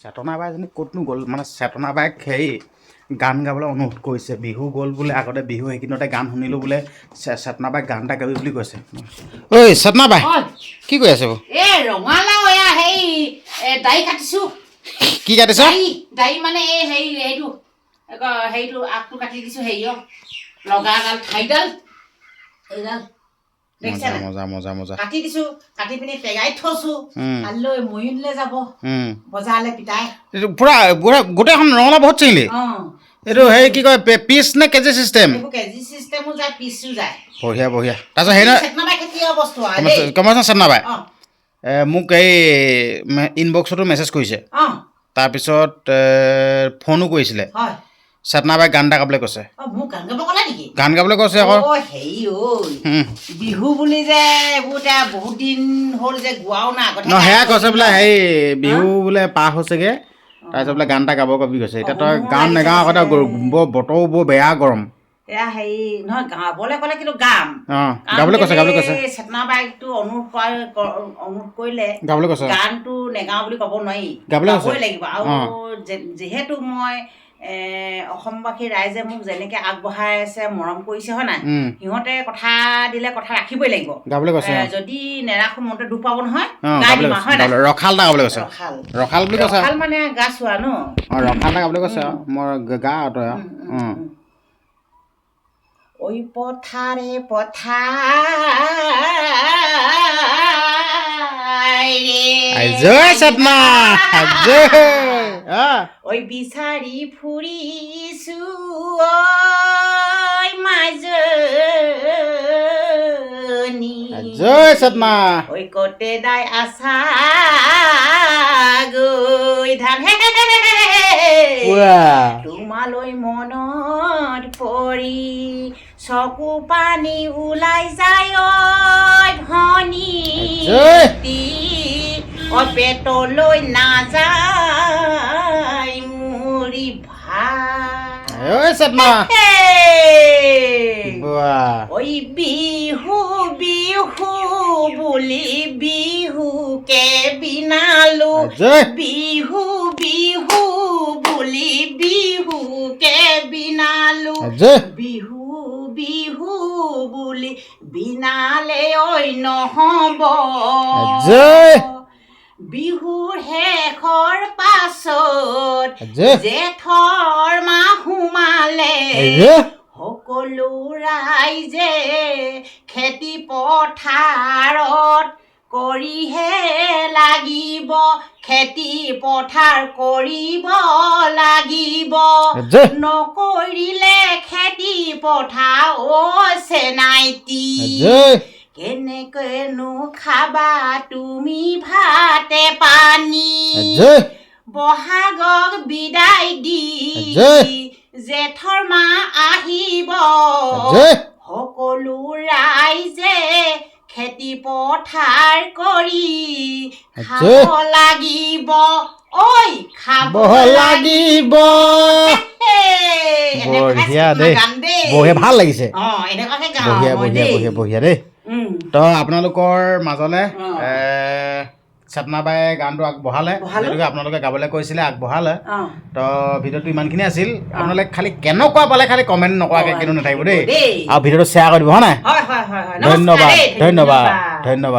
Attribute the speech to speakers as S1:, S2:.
S1: চেতনা বাইজনী ক'তনো গ'ল মানে চেতনা বাইক হেৰি গান গাবলৈ অনুৰোধ কৰিছে। বিহু গ'ল বোলে আগতে বিহু সেইদিনতে গান শুনিলোঁ বোলে চেতনা বাইক গান এটা গাবি বুলি কৈছে। ঐ চেতনা বাই কি কৰি আছে কি কাটিছ?
S2: দাড়ি মানে এই হেৰি হেৰিটো হেৰিটো আগটো কাটি দিছো হেৰি অ লগাডাল ঠাইডাল এইডাল।
S1: মজা মজা মজা মজা।
S2: কাটি দিছো কাটি পিনি টেগাই থৈছো। কালিলৈ মৰিলে যাব। বজাৰলৈ পিতাই।
S1: এইটো পূৰা গোটেই গোটেইখন ৰঙালাও বহুত চিঙিলি। এইটো হেৰি কি কয় পিচ নে কেজি চিষ্টেম
S2: কেজি চিষ্টেমো যায় পিচো যায়।
S1: বঢ়িয়া বঢ়িয়া। তাৰপিছত হেৰি নহয়
S2: চেতনাবাই খেতিৰ বস্তু আৰু দেই।
S1: কমাইছে চেতনা বাই?
S2: অ।
S1: এ, মোক এই ইনবক্সতো মেছেজ কৰিছে। তাৰপিছত ফোনো কৰিছিলে।
S2: হয়।
S1: চেতনা বাই গান এটা গাবলৈ কৈছে।
S2: গান
S1: গাবলৈ কৈছে আকৌ।
S2: হেৰি ঐ। বিহু বুলি যে এইবোৰ এতিয়া বহুত দিন হ'ল যে গোৱাও নাই আগতে
S1: ন সেয়া কৈছে বোলে হেৰি বিহু বোলে পাৰ হৈছেগে তাৰপিছত বোলে গান এটা গাব কবি কৈছে। এতিয়া তই গান নেগাওঁ আগতে
S2: লাগিছে।
S1: বৰ বতৰো বৰ বেয়া গৰম।
S2: এয়া হেৰি নহয় গাবলৈ ক'লে কিন্তু গাম।
S1: অঁ গাবলৈ কৈছে গাবলৈ কৈছে।
S2: চেতনা বাইকটো অনুৰোধ কৰা অনুৰোধ কৰিলে
S1: গাবলৈ কৈছে।
S2: গানটো নেগাওঁ বুলি ক'ব নোৱাৰি।
S1: গাবলৈ কৈছে।
S2: লাগিব। আৰু যিহেতু মই অসমবাসী ৰাইজে মোক যেনেকে আগবঢ়াই আছে মৰম কৰিছে হয় নাই? সিহঁতে কথা দিলে কথা ৰাখিবই লাগিব। যদি নেৰাখো মনটো দুখ পাব নহয়
S1: ৰখাল কৈছে।
S2: ৰখাল।
S1: বুলি কৈছে।
S2: ৰখাল মানে গা চোৱা ন?
S1: ৰখাল এটা কৈছে গা তই
S2: পথাৰ
S1: জয় জয় অঁ
S2: ঐ বিচাৰি ফুৰিছো ঐ মাজনী। ঐ কতে দাই আছা গৈ ধান। তোমালৈ মনত পৰি চকু পানী ওলাই যায় ভনী। অ পেটলৈ নাযায়
S1: চেতনা
S2: হেই।
S1: বুৱা
S2: ঐ বিহু। বিহু বুলি বিহুকে বিনালো।
S1: আজয়
S2: বিহু বিহু বুলি বিহুকে বিনালো।
S1: আজয়
S2: বিহু বিহু বুলি বিনালে ঐ নহব।
S1: আজয়।
S2: বিহুৰ শেষৰ পাছত জেঠৰ মাহ সোমালে। সকলো ৰাইজে খেতি পথাৰত কৰিহে লাগিব। খেতি পথাৰ কৰিব লাগিব। নকৰিলে খেতি পথাৰ নাইতি
S1: আজয়
S2: কেনেকৈনো খাবা বহাগক বিদায় দি। জেঠৰ মাহ আহিব। সকলো ৰাইজে খেতি পথাৰ কৰি খাব। লাগিব। ঐ খাব
S1: বহ লাগিব। বঢ়িয়া দেই। বঢ়িয়া ভাল লাগিছে।
S2: অ এনেকুৱাকে গাওঁ
S1: বঢ়িয়া বঢ়িয়া
S2: দেই।
S1: বঢ়িয়া বঢ়িয়া দেই। তো আপোনালোকৰ মাজলৈ। চেতনাবাই গানটো আগবঢ়ালে
S2: বঢ়ালে।
S1: যিহেতুকে আপোনালোকে গাবলৈ কৈছিলে আগবঢ়ালে। তো ভিডিঅ'টো ইমানখিনি আছিল। আপোনালোকে খালি কেনেকুৱা পালে খালি কমেণ্ট নকৰাকৈ কিন্তু নাথাকিব দেই। আৰু ভিডিঅ'টো শ্বেয়াৰ কৰি দিব হয় নাই ধন্যবাদ। ধন্যবাদ ধন্যবাদ।